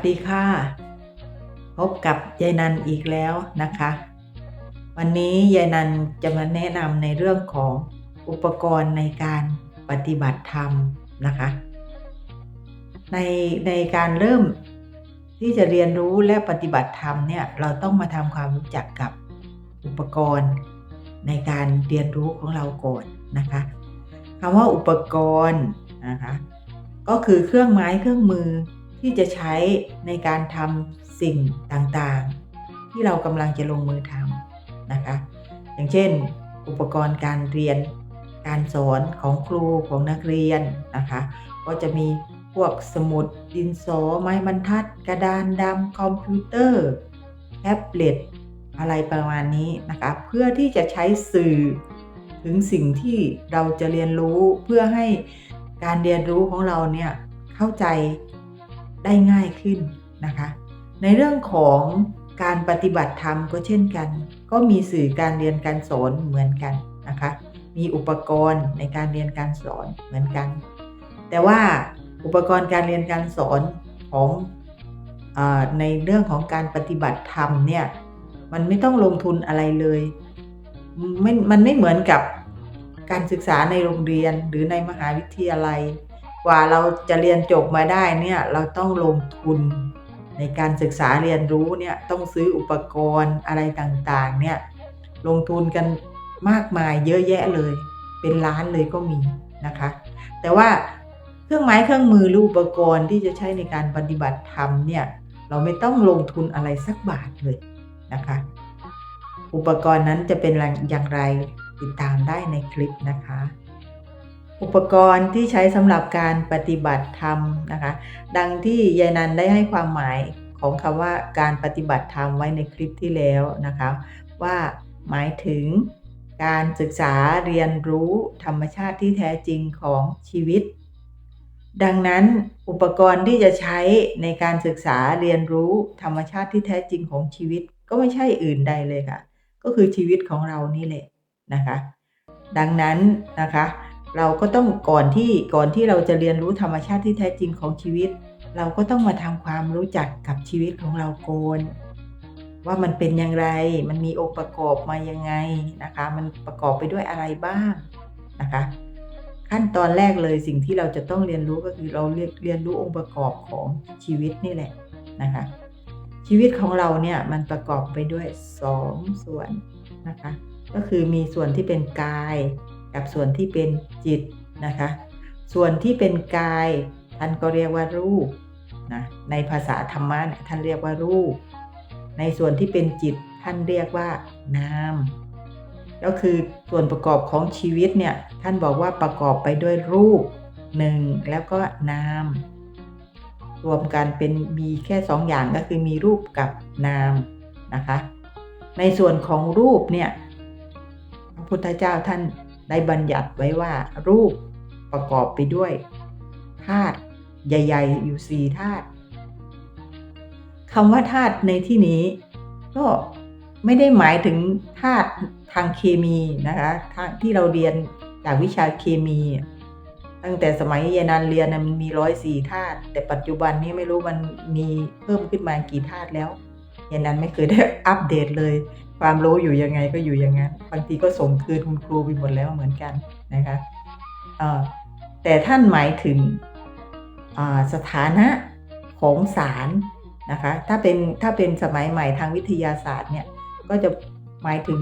สวัสดีค่ะ พบกับยายนันอีกแล้วนะคะ วันนี้ยายนันจะมาแนะนำในเรื่องของอุปกรณ์ในการปฏิบัติธรรมนะคะ ในในการเริ่มที่จะเรียนรู้และปฏิบัติธรรมเนี่ยเราต้องมาทำความรู้จักกับอุปกรณ์ในการเรียนรู้ของเราก่อนนะคะคำว่าอุปกรณ์นะคะก็คือเครื่องไม้เครื่องมือ ที่จะใช้ในการทำสิ่งต่างๆ ที่เรากำลังจะลงมือทำนะคะ อย่างเช่น อุปกรณ์การเรียน การสอนของครูของนักเรียนนะคะ ก็จะมีพวกสมุดดินสอไม้บรรทัด กระดานดำคอมพิวเตอร์แท็บเล็ตอะไรประมาณนี้นะคะ เพื่อที่จะใช้สื่อถึงสิ่งที่เราจะเรียนรู้เพื่อให้การเรียนรู้ของเราเนี่ยเข้าใจ ได้ง่ายขึ้นนะคะ ในเรื่องของการปฏิบัติธรรมก็เช่นกัน ก็มีสื่อการเรียนการสอนเหมือนกันนะคะ มีอุปกรณ์ในการเรียนการสอนเหมือนกัน แต่ว่าอุปกรณ์การเรียนการสอนของอในเรื่องของการปฏิบัติธรรมเนี่ยมันไม่ต้องลงทุนอะไรเลยไม่มันไม่เหมือนกับการศึกษาในโรงเรียนหรือในมหาวิทยาลัย กว่าเราจะเรียนจบมาได้เนี่ยเราต้องลงทุนในการศึกษาเรียนรู้เนี่ยต้องซื้ออุปกรณ์อะไรต่างๆเนี่ยลงทุนกันมากมายเยอะแยะเลย เป็นล้านเลยก็มีนะคะ แต่ว่าเครื่องไม้เครื่องมือหรืออุปกรณ์ที่จะใช้ในการปฏิบัติธรรมเนี่ยเราไม่ต้องลงทุนอะไรสักบาทเลยนะคะ อุปกรณ์นั้นจะเป็นอย่างไรติดตามได้ในคลิปนะคะ อุปกรณ์ที่ใช้สำหรับการปฏิบัติธรรมนะคะ ดังที่ยายนันได้ให้ความหมายของคำว่าการปฏิบัติธรรมไว้ในคลิปที่แล้วนะคะ ว่าหมายถึงการศึกษาเรียนรู้ธรรมชาติที่แท้จริงของชีวิต ดังนั้นอุปกรณ์ที่จะใช้ในการศึกษาเรียนรู้ธรรมชาติที่แท้จริงของชีวิต ก็ไม่ใช่อื่นใดเลยค่ะ ก็คือชีวิตของเรานี่แหละนะคะ ดังนั้นนะคะ เราก็ต้องก่อนที่ก่อนที่เราจะเรียนรู้ธรรมชาติที่แท้จริงของชีวิต เราก็ต้องมาทำความรู้จักกับชีวิตของเราโกนว่ามันเป็นอย่างไร มันมีองค์ประกอบมายังไงนะคะ มันประกอบไปด้วยอะไรบ้างนะคะ ขั้นตอนแรกเลยสิ่งที่เราจะต้องเรียนรู้ก็คือเราเรียนเรียนรู้องค์ประกอบของชีวิตนี่แหละนะคะ ชีวิตของเราเนี่ยมันประกอบไปด้วย 2ส่วนนะคะ ก็คือมีส่วนที่เป็นกาย กับส่วนที่เป็นจิตนะคะ ส่วนที่เป็นกายท่านก็เรียกว่ารูปนะในภาษาธรรมะเนี่ยท่านเรียกว่ารูป ในส่วนที่เป็นจิตท่านเรียกว่านามก็คือส่วนประกอบของชีวิตเนี่ยท่านบอกว่าประกอบไปด้วยรูปหนึ่งแล้วก็นาม รวมกันเป็นมีแค่สองอย่างก็คือมีรูปกับนามนะคะ ในส่วนของรูปเนี่ยพระพุทธเจ้าท่าน ได้บัญญัติไว้ว่ารูปประกอบไปด้วยธาตุใหญ่ๆอยู่สี่ธาตุคำว่าธาตุในที่นี้ก็ไม่ได้หมายถึงธาตุทางเคมีนะคะท,ที่เราเรียนจากวิชาเคมี ตั้งแต่สมัยเยนานเรียนมันมีร้อยสี่ธาตุแต่ปัจจุบันนี้ไม่รู้มันมีเพิ่มขึ้นมากี่ธาตุแล้วเยนานไม่เคยได้อัปเดตเลย ความรู้อยู่ยังไงก็อยู่อย่างนั้นบางทีก็ส่งคืนคุณครูไปหมดแล้วเหมือนกันนะคะแต่ท่านหมายถึงสถานะของสารนะคะถ้าเป็นถ้าเป็นสมัยใหม่ทางวิทยาศาสตร์เนี่ยก็จะหมายถึง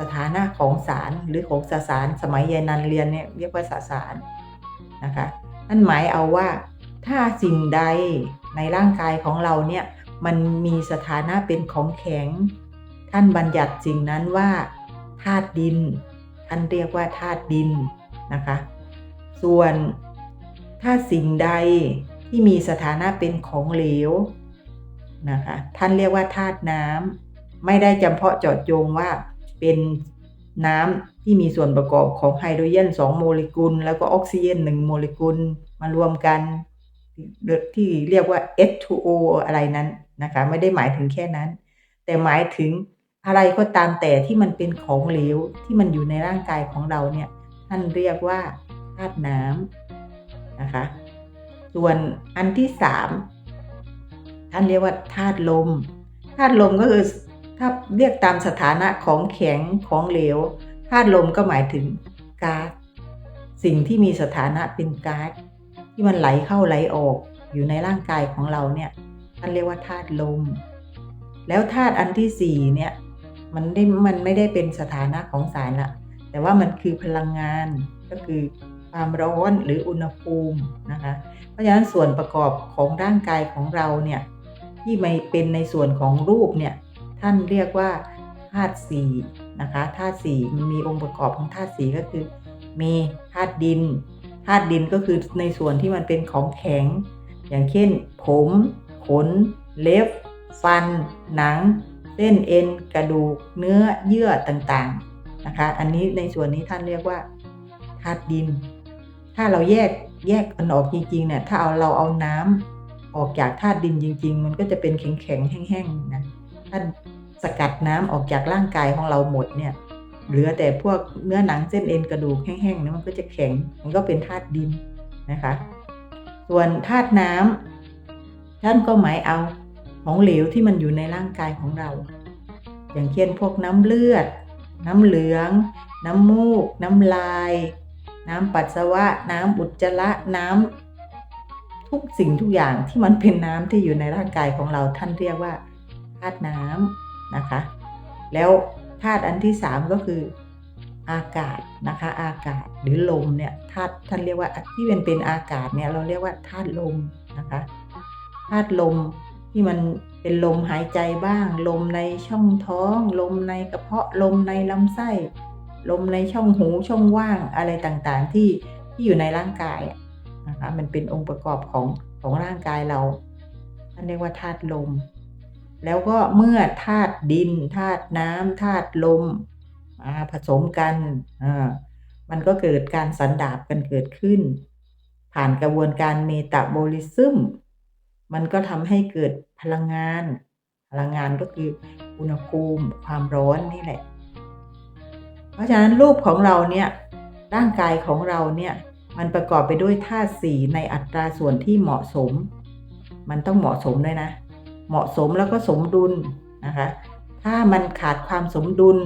สถานะของสารหรือของสสาร สมัยเยนันเรียนเนี่ยเรียกว่าสสารนะคะนั่นหมายเอาว่าถ้าสิ่งใดในร่างกายของเราเนี่ยมันมีสถานะเป็นของแข็ง ท่านบัญญัติสิ่งนั้นว่าธาตุดิน ท่านเรียกว่าธาตุดินนะคะ ส่วนถ้าสิ่งใดที่มีสถานะเป็นของเหลวนะคะท่านเรียกว่าธาตุน้ำไม่ได้จำเพาะเจาะจงว่าเป็นน้ำที่มีส่วนประกอบของไฮโดรเจน2โมเลกุล แล้วก็ออกซิเจน1โมเลกุลมารวมกัน ที่เรียกว่า H2O อะไรนั้นนะคะ ไม่ได้หมายถึงแค่นั้น แต่หมายถึง อะไรก็ตามแต่ที่มันเป็นของเหลวที่มันอยู่ในร่างกายของเราเนี่ยท่านเรียกว่าธาตุน้ำนะคะ ส่วนอันที่สามท่านเรียกว่าธาตุลมธาตุลมก็คือถ้าเรียกตามสถานะของแข็งของเหลวธาตุลมก็หมายถึงก๊าซสิ่งที่มีสถานะเป็นก๊าซที่มันไหลเข้าไหลออกอยู่ในร่างกายของเราเนี่ยท่านเรียกว่าธาตุลม แล้วธาตุอันที่สี่เนี่ย มันได้มันไม่ได้เป็นสถานะของสารละแต่ว่ามันคือพลังงานก็คือความร้อนหรืออุณหภูมินะคะเพราะฉะนั้นส่วนประกอบของร่างกายของเราเนี่ยที่ไม่เป็นในส่วนของรูปเนี่ยท่านเรียกว่าธาตุสี่นะคะธาตุสี่มันมีองค์ประกอบของธาตุสี่ก็คือ มีธาตุดินธาตุดินก็คือในส่วนที่มันเป็นของแข็ง อย่างเช่น ผม ขน เล็บ ฟัน หนัง เส้นเอ็นกระดูกเนื้อเยื่อต่างๆนะคะ อันนี้ในส่วนนี้ท่านเรียกว่าธาตุดิน ถ้าเราแยกแยกมันออกจริงๆเนี่ยถ้าเอาเราเอาน้ำออกจากธาตุดินจริง ๆ มันก็จะเป็นแข็งๆแห้งๆนะถ้าสกัดน้ำออกจากร่างกายของเราหมดเนี่ยเหลือแต่พวกเนื้อหนังเส้นเอ็นกระดูกแห้งๆนะมันก็จะแข็งมันก็เป็นธาตุดินนะคะ ส่วนธาตุน้ำท่านก็หมายเอา ของเหลวที่มันอยู่ในร่างกายของเรา อย่างเช่นพวกน้ำเลือด น้ำเหลือง น้ำมูก น้ำลาย น้ำปัสสาวะ น้ำอุจจาระน้ำทุกสิ่งทุกอย่างที่มันเป็นน้ำที่อยู่ในร่างกายของเราท่านเรียกว่าธาตุน้ำนะคะ แล้วธาตุอันที่สามก็คืออากาศนะคะอากาศหรือลมเนี่ยธาตุท่านเรียกว่าที่เป็นเป็นอากาศเนี่ยเราเรียกว่าธาตุลมนะคะธาตุลม ที่มันเป็นลมหายใจบ้าง ลมในช่องท้อง ลมในกระเพาะลมในลำไส้ ลมในช่องหูช่องว่างอะไรต่างๆที่ที่อยู่ในร่างกายนะคะมันเป็นองค์ประกอบของของร่างกายเราท่านเรียกว่าธาตุลม แล้วก็เมื่อธาตุดินธาตุน้ำธาตุลมมาผสมกันอ่ามันก็เกิดการสันดาบกันเกิดขึ้น ผ่านกระบวนการเมตาบอลิซึม มันก็ทำให้เกิดพลังงาน พลังงานก็คืออุณหภูมิความร้อนนี่แหละ เพราะฉะนั้นรูปของเราเนี่ยร่างกายของเราเนี่ยมันประกอบไปด้วยธาตุสี่ในอัตราส่วนที่เหมาะสม มันต้องเหมาะสมด้วยนะ เหมาะสมแล้วก็สมดุลนะคะ ถ้ามันขาดความสมดุล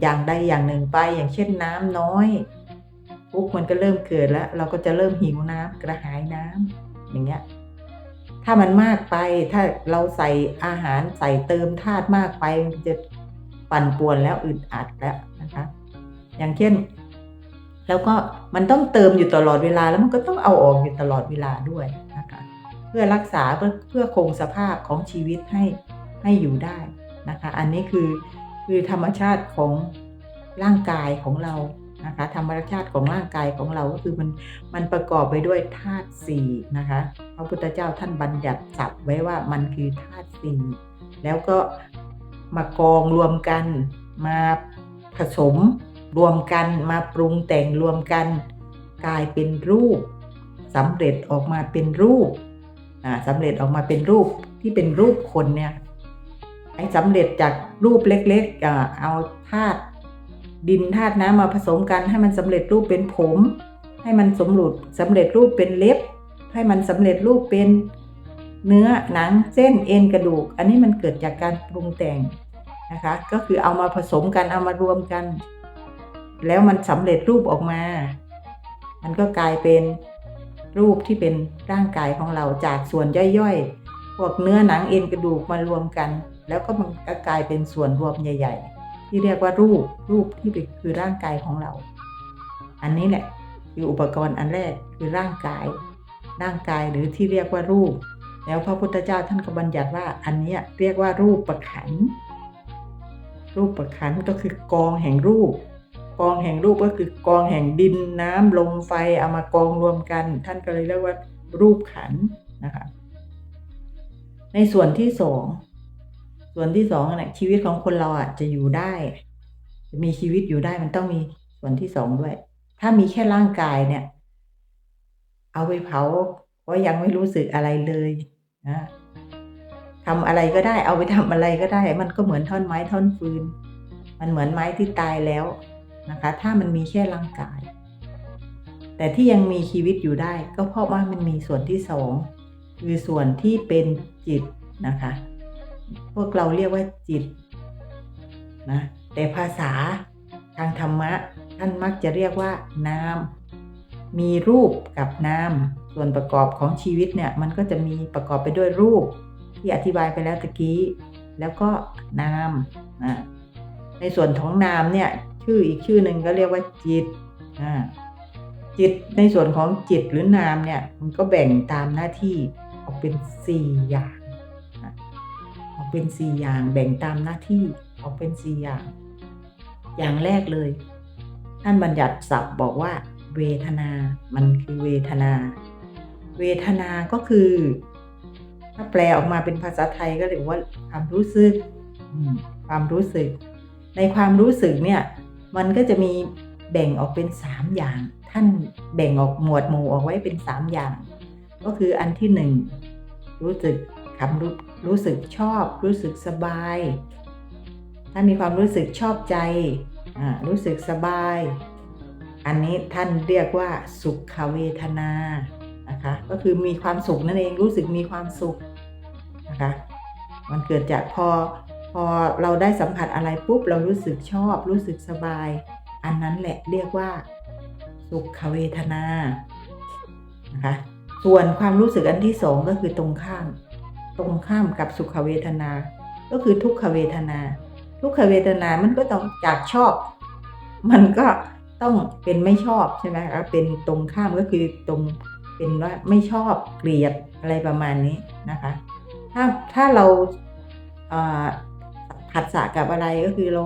อย่างใดอย่างหนึ่งไปอย่างเช่นน้ำน้อยปุ๊บมันก็เริ่มเกิดแล้ว เราก็จะเริ่มหิวน้ำกระหายน้ำอย่างเงี้ย ถ้ามันมากไปถ้าเราใส่อาหารใส่เติมธาตุมากไปมันจะปั่นป่วนแล้วอึดอัดแล้วนะคะ อย่างเช่น แล้วก็มันต้องเติมอยู่ตลอดเวลาแล้วมันก็ต้องเอาออกอยู่ตลอดเวลาด้วยนะคะ เพื่อรักษาเพื่อเพื่อคงสภาพของชีวิตให้ให้อยู่ได้นะคะ อันนี้คือคือธรรมชาติของร่างกายของเรา นะคะธรรมชาติของร่างกายของเราก็คือมันมันประกอบไปด้วยธาตุสี่นะคะพระพุทธเจ้าท่านบัญญัติศัพท์ไว้ว่ามันคือธาตุสี่แล้วก็มากองรวมกันมาผสมรวมกันมาปรุงแต่งรวมกันกลายเป็นรูปสำเร็จออกมาเป็นรูปอ่าสำเร็จออกมาเป็นรูปที่เป็นรูปคนเนี่ยไอ้สำเร็จจากรูปเล็กๆเอาธาตุ ดินธาตุน้ำมาผสมกันให้มันสำเร็จรูปเป็นผม ให้มันสมรุดสำเร็จรูปเป็นเล็บ ให้มันสำเร็จรูปเป็นเนื้อหนังเส้นเอ็นกระดูก อันนี้มันเกิดจากการปรุงแต่งนะคะ ก็คือเอามาผสมกันเอามารวมกัน แล้วมันสำเร็จรูปออกมา มันก็กลายเป็นรูปที่เป็นร่างกายของเราจากส่วนย่อยๆพวกเนื้อหนังเอ็นกระดูกมารวมกัน แล้วก็มันก็กลายเป็นส่วนรวมใหญ่ ๆ ที่เรียกว่ารูปรูปที่เป็นคือร่างกายของเรา อันนี้แหละคืออุปกรณ์อันแรกคือร่างกาย ร่างกายหรือที่เรียกว่ารูป แล้วพระพุทธเจ้าท่านก็บัญญัติว่าอันนี้เรียกว่ารูปประขัน รูปประขันก็คือกองแห่งรูป กองแห่งรูปก็คือกองแห่งดินน้ำลมไฟเอามากองรวมกัน ท่านก็เลยเรียกว่ารูปขันนะคะในส่วนที่สอง ส่วนที่สองเนี่ยชีวิตของคนเราอะจะอยู่ได้ จะมีชีวิตอยู่ได้มันต้องมีส่วนที่สองด้วย ถ้ามีแค่ร่างกายเนี่ย เอาไปเผาก็ยังไม่รู้สึกอะไรเลยนะทำอะไรก็ได้ เอาไปทำอะไรก็ได้ มันก็เหมือนท่อนไม้ท่อนฟืน มันเหมือนไม้ที่ตายแล้วนะคะ ถ้ามันมีแค่ร่างกาย แต่ที่ยังมีชีวิตอยู่ได้ ก็เพราะว่ามันมีส่วนที่สองคือส่วนที่เป็นจิตนะคะ พวกเราเรียกว่าจิตนะแต่ภาษาทางธรรมะ ท่านมักจะเรียกว่านามมีรูปกับนามส่วนประกอบของชีวิตเนี่ย มันก็จะมีประกอบไปด้วยรูป ที่อธิบายไปแล้วตะกี้ แล้วก็นามนะในส่วนของนามเนี่ย ชื่ออีกชื่อหนึ่งก็เรียกว่าจิตอ่าจิตในส่วนของจิตหรือนามเนี่ย มันก็แบ่งตามหน้าที่ออกเป็นสี่อย่าง เป็นสี่อย่างแบ่งตามหน้าที่ออกเป็นสี่อย่าง อย่างแรกเลยท่านบัญญัติศัพท์บอกว่า เวทนา มันคือเวทนา เวทนาก็คือ ถ้าแปลออกมาเป็นภาษาไทยก็เรียกว่าความรู้สึกความรู้สึก ในความรู้สึกเนี่ย มันก็จะมีแบ่งออกเป็นสามอย่าง ท่านแบ่งออกหมวดหมู่ออกไว้เป็นสามอย่าง ก็คืออันที่หนึ่งรู้สึก คำรู้รู้สึกชอบ รู้สึกสบาย ถ้ามีความรู้สึกชอบใจ รู้สึกสบาย อันนี้ท่านเรียกว่าสุขเวทนานะคะก็คือมีความสุขนั่นเองรู้สึกมีความสุขนะคะมันเกิดจากพอพอเราได้สัมผัสอะไรปุ๊บเรารู้สึกชอบ รู้สึกสบาย อันนั้นแหละเรียกว่า สุขเวทนานะคะส่วนความรู้สึกอันที่สองก็คือตรงข้าม ตรงข้ามกับสุขเวทนา ก็คือทุกขเวทนา ทุกขเวทนามันก็ต้องจากชอบ มันก็ต้องเป็นไม่ชอบใช่ไหมคะเป็นตรงข้ามก็คือตรงเป็นว่าไม่ชอบเกลียดอะไรประมาณนี้นะคะ ถ้าถ้าเราผัสสะกับอะไรก็คือเรา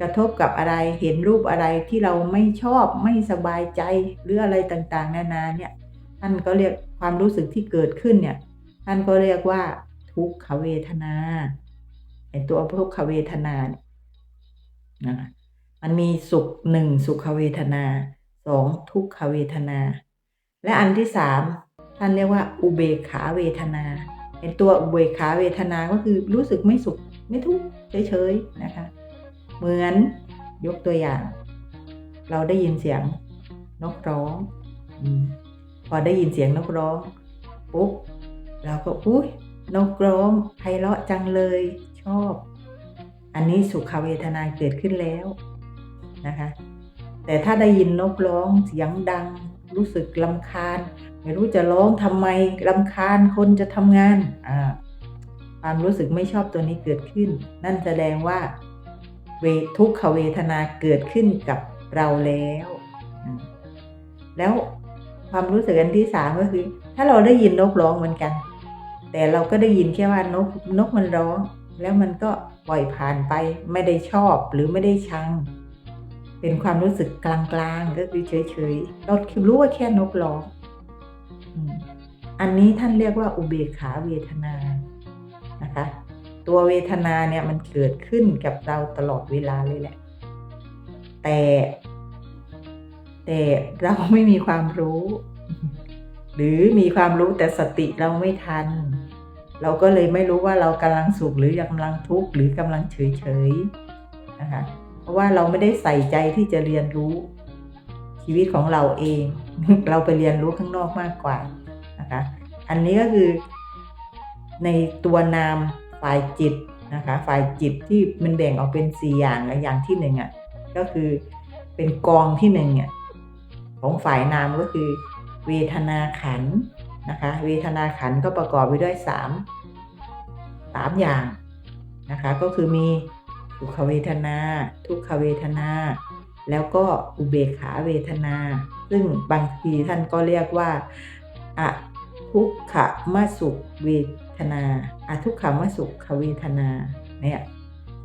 กระทบกับอะไรเห็นรูปอะไรที่เราไม่ชอบไม่สบายใจหรืออะไรต่างๆ นานาเนี่ยท่านก็เรียกความรู้สึกที่เกิดขึ้นเนี่ยท่านก็เรียกว่า ทุกขเวทนาไอตัวทุกขเวทนาเนี่ยนะคะมันมีสุขหนึ่งสุขเวทนาสองทุกขเวทนา และอันที่สามท่านเรียกว่า อุเบกขาเวทนาเป็นตัวอุเบกขาเวทนาก็คือรู้สึกไม่สุขไม่ทุกข์เฉยๆนะคะ เหมือนยกตัวอย่าง เราได้ยินเสียงนกร้องอพอได้ยินเสียงนกร้องปุ๊บเราก็อุ้ย นกร้องไพเราะจังเลยชอบ อันนี้สุขเวทนาเกิดขึ้นแล้วนะคะ แต่ถ้าได้ยินนกร้องเสียงดัง รู้สึกลำคาญ ไม่รู้จะร้องทำไมลำคาญคนจะทำงานอ่าความรู้สึกไม่ชอบตัวนี้เกิดขึ้น นั่นแสดงว่าเวทุกขเวทนาเกิดขึ้นกับเราแล้ว แล้วความรู้สึกอันที่สามก็คือ ถ้าเราได้ยินนกร้องเหมือนกัน แต่เราก็ได้ยินแค่ว่านกนกมันร้อง แล้วมันก็ปล่อยผ่านไปไม่ได้ชอบหรือไม่ได้ชัง เป็นความรู้สึกกลางๆก็คือเฉยๆเรารู้ว่าแค่นกร้องอันนี้ท่านเรียกว่าอุเบกขาเวทนานะคะ ตัวเวทนาเนี่ยมันเกิดขึ้นกับเราตลอดเวลาเลยแหละ แต่ แต่เราไม่มีความรู้ หรือมีความรู้แต่สติเราไม่ทัน เราก็เลยไม่รู้ว่าเรากำลังสุขหรือกำลังทุกข์หรือกำลังเฉยเฉยนะคะเพราะว่าเราไม่ได้ใส่ใจที่จะเรียนรู้ชีวิตของเราเอง เราไปเรียนรู้ข้างนอกมากกว่านะคะอันนี้ก็คือในตัวนามฝ่ายจิตนะคะฝ่ายจิตที่มันแบ่งออกเป็นสี่อย่างอย่างที่หนึ่งอะก็คือเป็นกองที่หนึ่งอะของฝ่ายนามก็คือ เวทนาขันนะคะ เวทนาขันก็ประกอบไปด้วยสามสามอย่างนะคะ ก็คือมีสุขเวทนา ทุกขเวทนา แล้วก็อุเบกขาเวทนา ซึ่งบางทีท่านก็เรียกว่าอะทุกขมสุขเวทนาอาทุกขมสุขเวทนาเนี่ย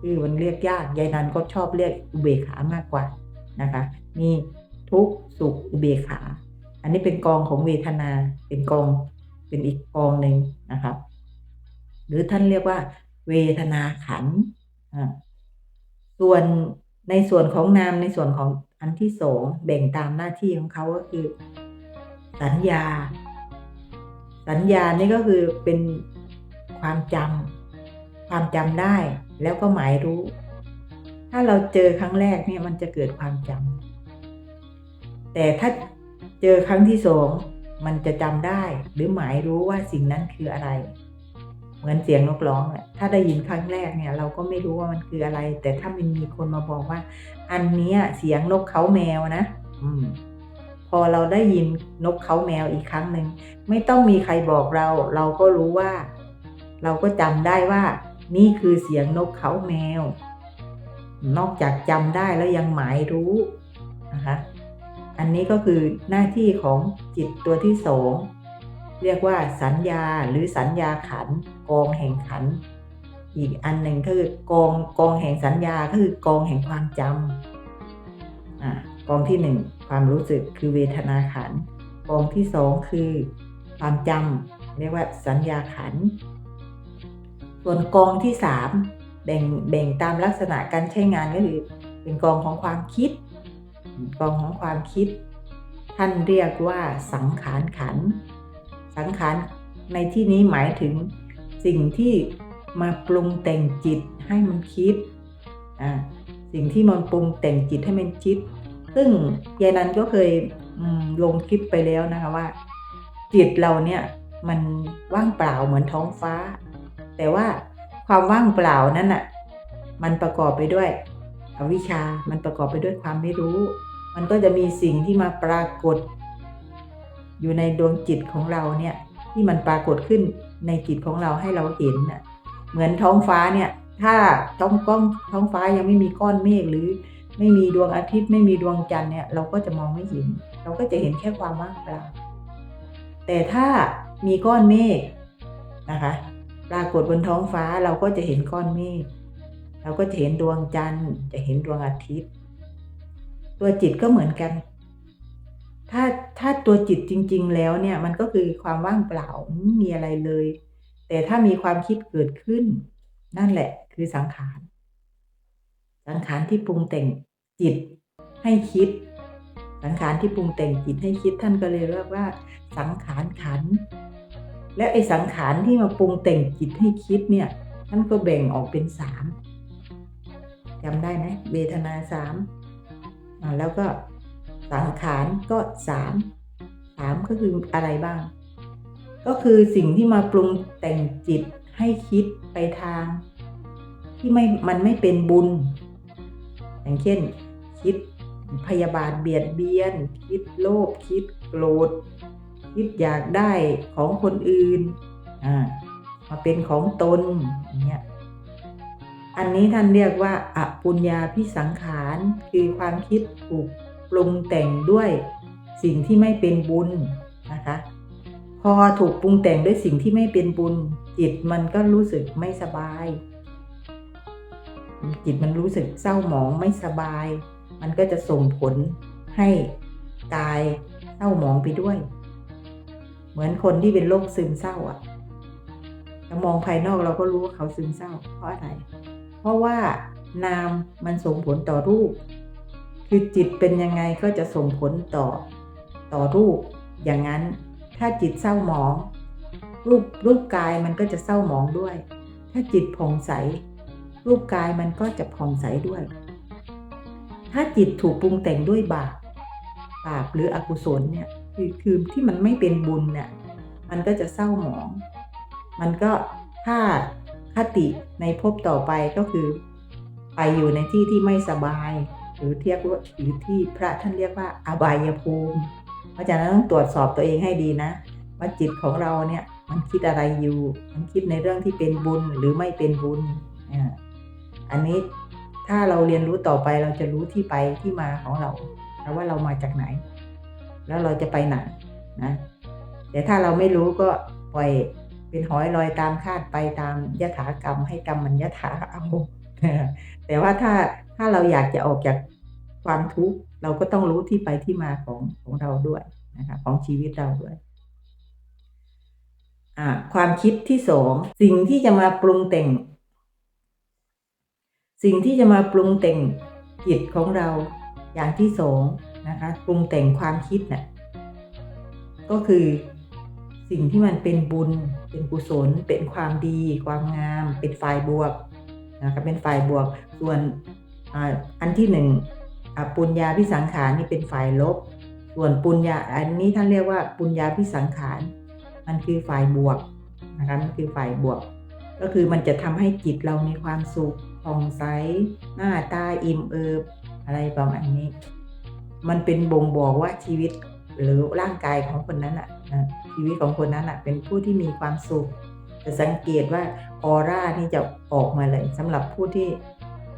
คือมันเรียกยากยายนันก็ชอบเรียกอุเบกขามากกว่านะคะ มีทุกสุขอุเบกขา อันนี้เป็นกองของเวทนา เป็นกอง เป็นอีกกองหนึ่งนะครับ หรือท่านเรียกว่า เวทนาขันส่วนในส่วนของนามในส่วนของอันที่สองแบ่งตามหน้าที่ของเขาก็คือ สัญญา สัญญานี่ก็คือเป็นความจำความจำได้แล้วก็หมายรู้ ถ้าเราเจอครั้งแรกเนี่ยมันจะเกิดความจำแต่ถ้า เจอครั้งที่สองมันจะจำได้ หรือหมายรู้ว่าสิ่งนั้นคืออะไร เหมือนเสียงนกร้องเนี่ยถ้าได้ยินครั้งแรกเนี่ย เราก็ไม่รู้ว่ามันคืออะไร แต่ถ้ามันมีคนมาบอกว่า อันนี้เสียงนกเขาแมวนะอืมพอเราได้ยินนกเขาแมวอีกครั้งหนึ่งไม่ต้องมีใครบอกเรา เราก็รู้ว่า เราก็จำได้ว่า นี่คือเสียงนกเขาแมว นอกจากจำได้แล้วยังหมายรู้นะคะ อันนี้ก็คือหน้าที่ของจิตตัวที่สองเรียกว่าสัญญาหรือสัญญาขันกองแห่งขัน อีกอันหนึ่งคือกองกองแห่งสัญญาก็คือกองแห่งความจำอ่ากองที่หนึ่งความรู้สึกคือเวทนาขันกองที่สองคือความจำเรียกว่าสัญญาขัน ส่วนกองที่สามแบ่งแบ่งตามลักษณะการใช้งานก็คือเป็นกองของความคิด กองของความคิด ท่านเรียกว่าสังขารขัน สังขารในที่นี้หมายถึงสิ่งที่มาปรุงแต่งจิตให้มันคิด สิ่งที่มันปรุงแต่งจิตให้มันคิด ซึ่งยายนันก็เคยลงคลิปไปแล้วนะคะว่า จิตเราเนี่ยมันว่างเปล่าเหมือนท้องฟ้า แต่ว่าความว่างเปล่านั้นอะมันประกอบไปด้วยอวิชา มันประกอบไปด้วยความไม่รู้ มันก็จะมีสิ่งที่มาปรากฏ อยู่ในดวงจิตของเราเนี่ยที่มันปรากฏขึ้นในจิตของเราให้เราเห็นน่ะเหมือนท้องฟ้าเนี่ย ถ้าท้องก้องท้องฟ้ายังไม่มีก้อนเมฆหรือ ไม่มีดวงอาทิตย์ไม่มีดวงจันทร์เนี่ย เราก็จะมองไม่เห็น เราก็จะเห็นแค่ความว่างเปล่าแต่ถ้ามีก้อนเมฆนะคะ ปรากฏบนท้องฟ้าเราก็จะเห็นก้อนเมฆเราก็จะเห็นดวงจันทร์จะเห็นดวงอาทิตย์ ตัวจิตก็เหมือนกัน ถ้าถ้าตัวจิตจริง ๆ แล้วเนี่ย มันก็คือความว่างเปล่าไม่มีอะไรเลย แต่ถ้ามีความคิดเกิดขึ้น นั่นแหละ คือสังขาร สังขารที่ปรุงแต่งจิตให้คิด สังขารที่ปรุงแต่งจิตให้คิดท่านก็เลยเรียกว่า สังขารขัน และไอ้สังขารที่มาปรุงแต่งจิตให้คิดเนี่ยท่านก็แบ่งออกเป็นสามจำได้ไหมเวทนาสาม แล้วก็สังขารก็สามสามก็คืออะไรบ้าง ก็คือสิ่งที่มาปรุงแต่งจิตให้คิดไปทาง ที่ไม่มันไม่เป็นบุญ อย่างเช่น คิดพยาบาทเบียดเบียน คิดโลภคิดโกรธคิดอยากได้ของคนอื่นอ่ามาเป็นของตนอย่างเงี้ย อันนี้ท่านเรียกว่าอปุญญาพิสังขาร คือความคิดถูกปรุงแต่งด้วยสิ่งที่ไม่เป็นบุญนะคะ พอถูกปรุงแต่งด้วยสิ่งที่ไม่เป็นบุญ จิตมันก็รู้สึกไม่สบาย จิตมันรู้สึกเศร้าหมองไม่สบาย มันก็จะส่งผลให้กายเศร้าหมองไปด้วย เหมือนคนที่เป็นโรคซึมเศร้าอะเรามองภายนอกเราก็รู้ว่าเขาซึมเศร้าเพราะอะไร เพราะว่านามมันส่งผลต่อรูป คือจิตเป็นยังไงก็จะส่งผลต่อต่อรูป อย่างนั้นถ้าจิตเศร้าหมอง รูปรูปกายมันก็จะเศร้าหมองด้วย ถ้าจิตผ่องใส รูปกายมันก็จะผ่องใสด้วย ถ้าจิตถูกปรุงแต่งด้วยบาปบาปหรืออกุศลเนี่ยคือคือที่มันไม่เป็นบุญเนี่ยมันก็จะเศร้าหมอง มันก็ถ้า คติในภพต่อไปก็คือ ไปอยู่ในที่ที่ไม่สบาย หรือเทียบว่าหรือที่พระท่านเรียกว่าอบายภูมิ เพราะฉะนั้นต้องตรวจสอบตัวเองให้ดีนะ ว่าจิตของเราเนี่ยมันคิดอะไรอยู่ มันคิดในเรื่องที่เป็นบุญหรือไม่เป็นบุญอ่าอันนี้ถ้าเราเรียนรู้ต่อไปเราจะรู้ที่ไปที่มาของเราแล้วว่าเรามาจากไหน แล้วเราจะไปไหนนะแต่ถ้าเราไม่รู้ก็ปล่อย เป็นหอยลอยตามคาดไปตามยถากรรมให้กรรมมันยถาเอาแต่ว่าถ้าถ้าเราอยากจะออกจากความทุกข์เราก็ต้องรู้ที่ไปที่มาของของเราด้วยนะคะของชีวิตเราด้วยความคิดที่สองสิ่งที่จะมาปรุงแต่ง สิ่งที่จะมาปรุงแต่งจิตของเราอย่างที่สองนะคะปรุงแต่งความคิดนะ่ะก็คือ สิ่งที่มันเป็นบุญ เป็นกุศล เป็นความดี ความงาม เป็นฝ่ายบวกนะคะเป็นฝ่ายบวก ส่วนอันที่หนึ่งปุญญาพิสังขารนี่เป็นฝ่ายลบ ส่วนปุญญาอันนี้ท่านเรียกว่าปุญญาพิสังขารมันคือฝ่ายบวกนะคะมันคือฝ่ายบวก ก็คือมันจะทำให้จิตเรามีความสุขผ่องใสหน้าตาอิ่มเอิบอะไรประมาณนี้ มันเป็นบ่งบอกว่าชีวิตหรือร่างกายของคนนั้นอะนะ ชีวิตของคนนั้นเป็นผู้ที่มีความสุขจะสังเกตว่าออร่านี่จะออกมาเลยสำหรับผู้ที่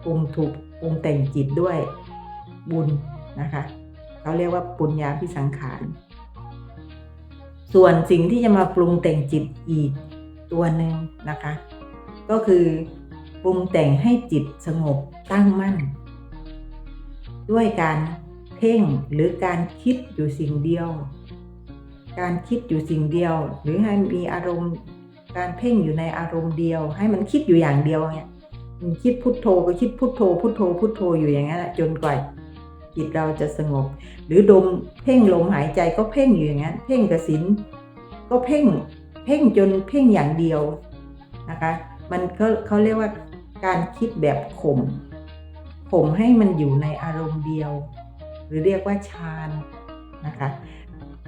ปรุงถูกปรุงแต่งจิตด้วยบุญนะคะเขาเรียกว่าปุญญาพิสังขาร ส่วนสิ่งที่จะมาปรุงแต่งจิตอีกตัวหนึ่งนะคะ ก็คือปรุงแต่งให้จิตสงบตั้งมั่น ด้วยการเพ่งหรือการคิดอยู่สิ่งเดียว การคิดอยู่สิ่งเดียว หรือให้มีอารมณ์การเพ่งอยู่ในอารมณ์เดียว ให้มันคิดอยู่อย่างเดียวเนี่ยมันคิดพุทโธก็คิดพุทโธพุทโธพุทโธอยู่อย่างนั้นจนกว่าจิตเราจะสงบ หรือดมเพ่งลมหายใจก็เพ่งอยู่อย่างนั้น เพ่งกระสินก็เพ่งเพ่งจนเพ่งอย่างเดียวนะคะมันเขาเขาเรียกว่าการคิดแบบข่มข่มให้มันอยู่ในอารมณ์เดียว หรือเรียกว่าฌานนะคะ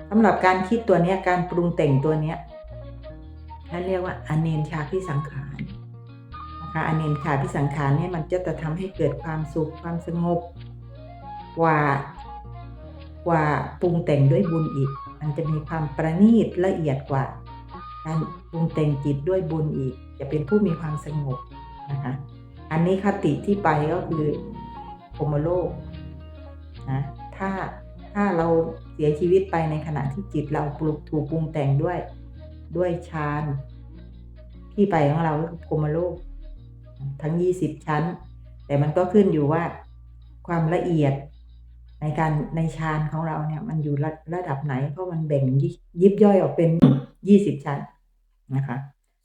สำหรับการคิดตัวเนี้ยการปรุงแต่งตัวเนี้ยท่านเรียกว่าอเนนชาพิสังขารนะคะอเนนชาพิสังขารเนี่ยมันจะจะทำให้เกิดความสุขความสงบกว่ากว่าปรุงแต่งด้วยบุญอีก มันจะมีความประณีตละเอียดกว่า การปรุงแต่งจิตด้วยบุญอีก จะเป็นผู้มีความสงบนะคะอันนี้คติที่ไปก็คือพรมโลกนะถ้า ถ้าเราเสียชีวิตไปในขณะที่จิตเราปลุกถูกปรุงแต่งด้วย ด้วยฌานที่ไปของเราก็คือพรมโลก ทั้ง20ชั้น แต่มันก็ขึ้นอยู่ว่าความละเอียดในการในฌานของเราเนี่ย มันอยู่ระระดับไหน เพราะมันแบ่งยิยิบย่อยออกเป็น20ชั้นนะคะ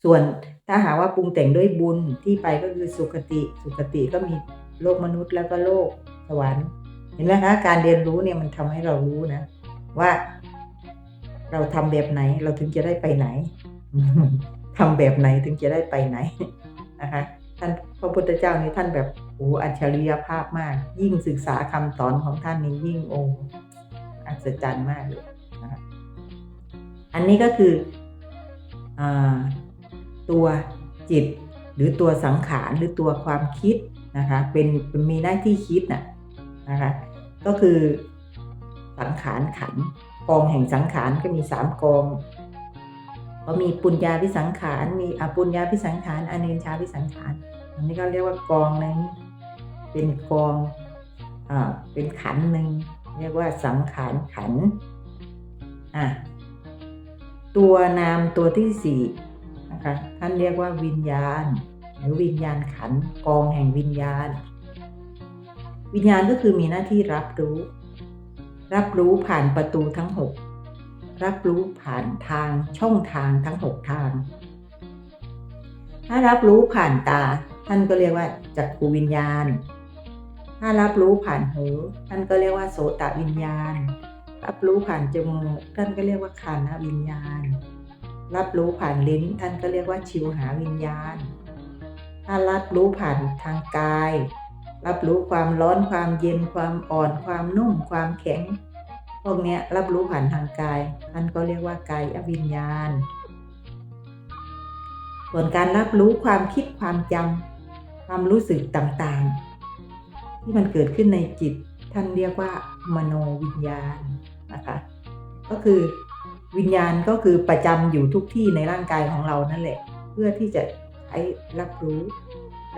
ส่วนถ้าหาว่าปรุงแต่งด้วยบุญที่ไปก็คือสุคติ สุคติก็มีโลกมนุษย์แล้วก็โลกสวรรค์ เห็นไหมคะการเรียนรู้เนี่ยมันทำให้เรารู้นะ ว่า เราทำแบบไหน เราถึงจะได้ไปไหนทำแบบไหนถึงจะได้ไปไหนนะคะ ท่านพระพุทธเจ้านี่ท่านแบบโอ้อัจฉริยภาพมาก ยิ่งศึกษาคำสอนของท่านนี้ยิ่งโอ้อัศจรรย์มากเลยนะคะอันนี้ก็คืออตัวจิตหรือตัวสังขารหรือตัวความคิดนะคะ เป็นเป็นมีหน้าที่คิดน่ะ นะคะก็คือสังขารขันกองแห่งสังขารก็มีสามกองก็มีปุญญาพิสังขาร มีอปุญญาพิสังขารอเนชาพิสังขาร อันนี้ก็เรียกว่ากองหนึงเป็นกองอ่าเป็นขันหนึ่งเรียกว่าสังขารขันอะตัวนามตัวที่สี่นะคะท่านเรียกว่าวิญญาณ หรือวิญญาณขันกองแห่งวิญญาณ วิญญาณก็คือมีหน้าที่รับรู้ รับรู้ผ่านประตูทั้งหกรับรู้ผ่านทางช่องทางทั้งหกทาง ถ้ารับรู้ผ่านตา ท่านก็เรียกว่าจักขูวิญญาณ ถ้ารับรู้ผ่านหู ท่านก็เรียกว่าโสตวิญญาณ รับรู้ผ่านจมูกท่านก็เรียกว่าคานวิญญาณ รับรู้ผ่านลิ้น ท่านก็เรียกว่าชิวหาวิญญาณ ถ้ารับรู้ผ่านทางกาย รับรู้ความร้อนความเย็นความอ่อน ความนุ่ม ความแข็ง พวกนี้รับรู้ผ่านทางกายท่านก็เรียกว่ากายวิญญาณ ส่วนการรับรู้ความคิดความจำความรู้สึกต่างๆ ที่มันเกิดขึ้นในจิต ท่านเรียกว่ามโนวิญญาณนะคะก็คือวิญญาณก็คือประจำอยู่ทุกที่ในร่างกายของเรานั่นแหละ เพื่อที่จะใช้รับรู้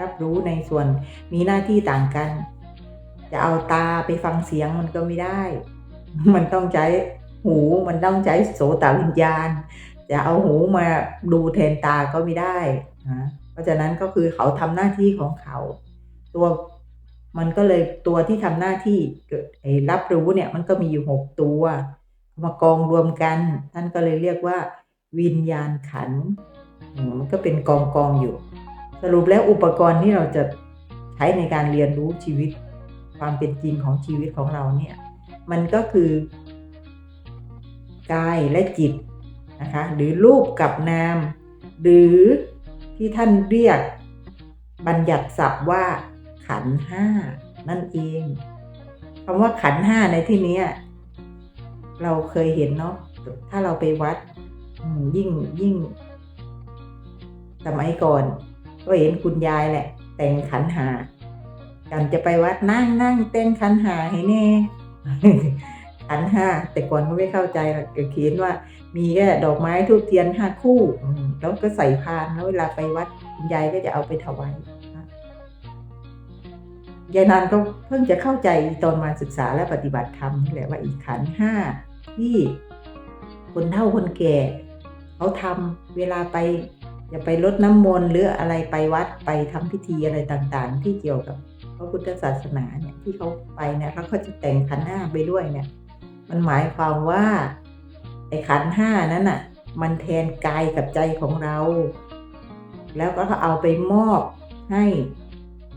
รับรู้ในส่วนมีหน้าที่ต่างกัน จะเอาตาไปฟังเสียงมันก็ไม่ได้ มันต้องใช้หูมันต้องใช้โสตวิญญาณ จะเอาหูมาดูแทนตาก็ไม่ได้นะเพราะฉะนั้นก็คือเขาทำหน้าที่ของเขา ตัวมันก็เลยตัวที่ทำหน้าที่ไอ้รับรู้เนี่ยมันก็มีอยู่หกตัวมากองรวมกัน ท่านก็เลยเรียกว่า วิญญาณขัน มันก็เป็นกองกองอยู่ สรุปแล้วอุปกรณ์ที่เราจะใช้ในการเรียนรู้ชีวิต ความเป็นจริงของชีวิตของเราเนี่ย มันก็คือกายและจิตนะคะหรือรูปกับนาม หรือที่ท่านเรียกบัญญัติศัพท์ว่าขันห้านั่นเองคำว่าขันห้าในที่นี้เราเคยเห็นเนาะถ้าเราไปวัดยิ่งยิ่งสมัยก่อน ก็เห็นคุณยายแหละ แต่งขันหา กันจะไปวัดนั่งนั่งเต้นขันหาให้แน่ขันห้าแต่ก่อนก็ไม่เข้าใจหรอกก็เขียนว่า มีแค่ดอกไม้ทูบเทียนห้าคู่แล้วก็ใส่พานแล้วเวลาไปวัดคุณยายก็จะเอาไปถวายยายนานก็เพิ่งจะเข้าใจตอนมาศึกษาและปฏิบัติธรรมนี่แหละว่าอีกขันห้าที่คนเฒ่าคนแก่เขาทำเวลาไป จะไปลดน้ำมนต์หรืออะไรไปวัดไปทำพิธีอะไรต่างๆ ที่เกี่ยวกับพระพุทธศาสนาเนี่ยที่เขาไปเนี่ยแล้วเขาจะแต่งขันห้าไปด้วยเนี่ย มันหมายความว่าไอ้ขันห้านั้นน่ะ มันแทนกายกับใจของเรา แล้วก็เอาไปมอบให้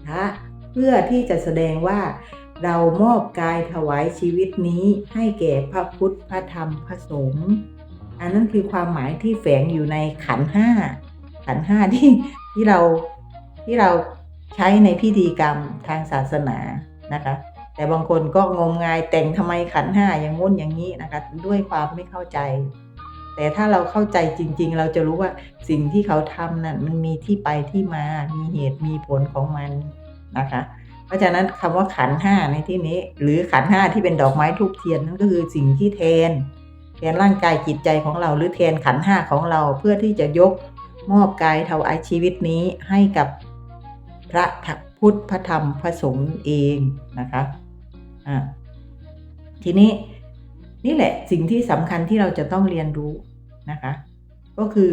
พระเพื่อที่จะแสดงว่าเรามอบกายถวายชีวิตนี้ให้แก่พระพุทธพระธรรมพระสงฆ์อันนั้นคือความหมายที่แฝงอยู่ในขันห้า ขันห้าที่ที่เราที่เราใช้ในพิธีกรรมทางศาสนานะคะ แต่บางคนก็งมงายแต่งทำไมขันห้าอย่างงุ้นอย่างนี้นะคะ ด้วยความไม่เข้าใจ แต่ถ้าเราเข้าใจจริง ๆ เราจะรู้ว่าสิ่งที่เขาทำนั่นมันมีที่ไปที่มา มีเหตุมีผลของมันนะคะ เพราะฉะนั้นคำว่าขันห้าในที่นี้ หรือขันห้าที่เป็นดอกไม้ทูบเทียนนั่นก็คือสิ่งที่แทนแทนร่างกายจิตใจของเราหรือแทนขันห้าของเราเพื่อที่จะยก มอบกายถวายชีวิตนี้ให้กับพระพุทธพระธรรมพระสงฆ์เองนะคะอ่าทีนี้นี่แหละสิ่งที่สำคัญที่เราจะต้องเรียนรู้นะคะ ก็คือ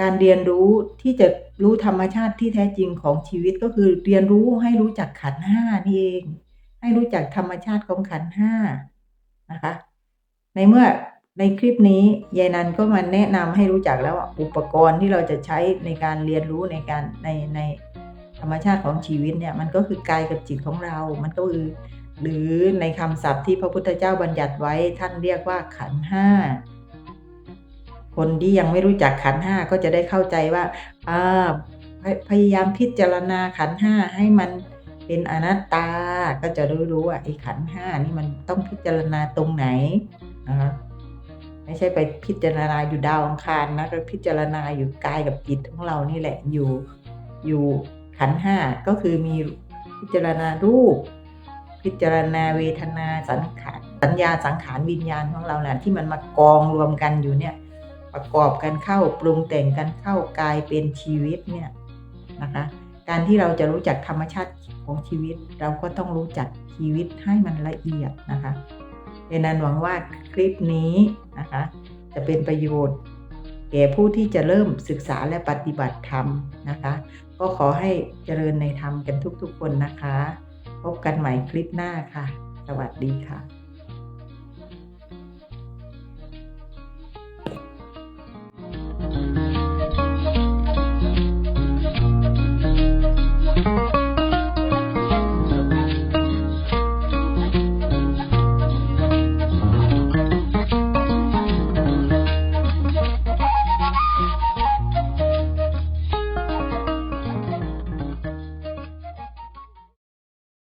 การเรียนรู้ที่จะรู้ธรรมชาติที่แท้จริงของชีวิตก็คือเรียนรู้ให้รู้จักขันห้านี่เอง ให้รู้จักธรรมชาติของขันห้านะคะ ในเมื่อ ในคลิปนี้ยายนันก็มาแนะนำให้รู้จักแล้วว่าอุปกรณ์ที่เราจะใช้ในการเรียนรู้ในการในในธรรมชาติของชีวิตเนี่ยมันก็คือกายกับจิตของเรา มันก็คือหรือในคำศัพท์ที่พระพุทธเจ้าบัญญัติไว้ท่านเรียกว่าขันห้าคนที่ยังไม่รู้จักขันห้าก็จะได้เข้าใจว่าอ่าพยายามพิจารณาขันห้าให้มันเป็นอนัตตาก็จะรู้รู้ว่าไอ้ขันห้านี่มันต้องพิจารณาตรงไหนนะคะ ไม่ใช่ไปพิจารณาอยู่ดาวอังคารนะก็พิจารณาอยู่กายกับจิตของเรานี่แหละอยู่อยู่ขันห้าก็คือมีพิจารณารูป พิจารณาเวทนาสังขารสัญญาสังขารวิญญาณของเราแหละที่มันมากองรวมกันอยู่เนี่ยประกอบกันเข้าปรุงแต่งกันเข้ากลายเป็นชีวิตเนี่ยนะคะการที่เราจะรู้จักธรรมชาติของชีวิต เราก็ต้องรู้จักชีวิตให้มันละเอียดนะคะ เอนั้นหวังว่าคลิปนี้นะคะ จะเป็นประโยชน์ แก่ผู้ที่จะเริ่มศึกษาและปฏิบัติธรรมนะคะ ก็ขอให้เจริญในธรรมกันทุกๆคนนะคะ พบกันใหม่คลิปหน้าค่ะ สวัสดีค่ะ